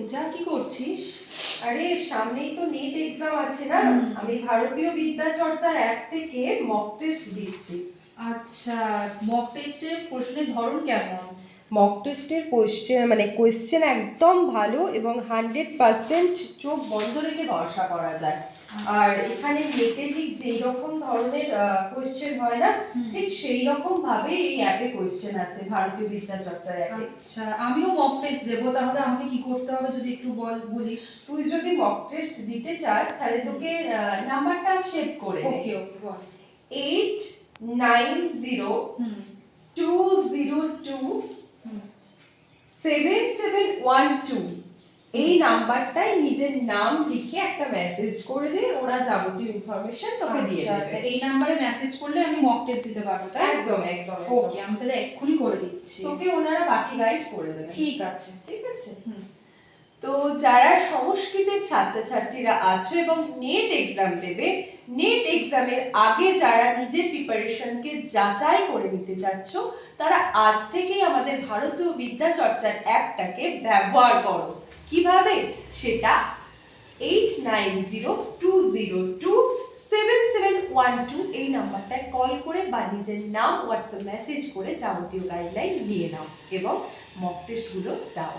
পূজা কি করছিস? আরে সামনেই তো নেট এক্সাম আছে না? আমি ভারতীয় বিদ্যা চর্চার অ্যাপ থেকে মক টেস্ট দিচ্ছি। আচ্ছা মক টেস্টের প্রশ্নের ধরন কেমন? মক টেস্টের কোয়েশ্চেন মানে কোয়েশ্চেন একদম ভালো এবং হান্ড্রেড পার্সেন্ট চোখ বন্ধ রেখে ভরসা করা যায়। আর এখানে নেটে ঠিক যেই রকম ধরনের কোয়েশ্চেন হয় না ঠিক সেই রকম ভাবে এই অ্যাপে কোয়েশ্চেন আছে ভারতীয় বিদ্যা চর্চার অ্যাপে আচ্ছা আমিও মক টেস্ট দেবো তাহলে আমাকে কি করতে হবে যদি একটু বল বলিস। তুই যদি মক টেস্ট দিতে চাস তাহলে তোকে নাম্বারটা সেভ করে ওকে ওকে বল। Eight nine zero hmm two zero two hmm. Seven seven one two এই নাম্বারটায় নিজের নাম লিখে একটা মেসেজ করে দে ওরা যাবতীয় ইনফরমেশন তোকে দিয়ে দেবে। আচ্ছা এই নাম্বারে মেসেজ করলে আমি মক টেস্ট দিতে পারব তাই? একদম একদম ওকে আমি তাহলে এক্ষুনি করে দিচ্ছি। তোকে ওনারা বাকি গাইড করে দেবে। ঠিক আছে। ঠিক আছে? হুম। তো যারা সংস্কৃতের ছাত্রছাত্রীরা আছো এবং নেট এক্সাম দেবে নেট এক্সামের আগে যারা নিজের প্রিপারেশনকে যাচাই করে নিতে চাচ্ছ, তারা আজ থেকেই আমাদের ভারতীয় বিদ্যা চর্চার অ্যাপটাকে ব্যবহার করো। কীভাবে? সেটা eight nine zero two zero two seven seven one two এই নাম্বারটায় কল করে বা নিজের নাম হোয়াটসঅ্যাপ মেসেজ করে যাবতীয় গাইডলাইন নিয়ে নাও এবং মক টেস্টগুলো দাও।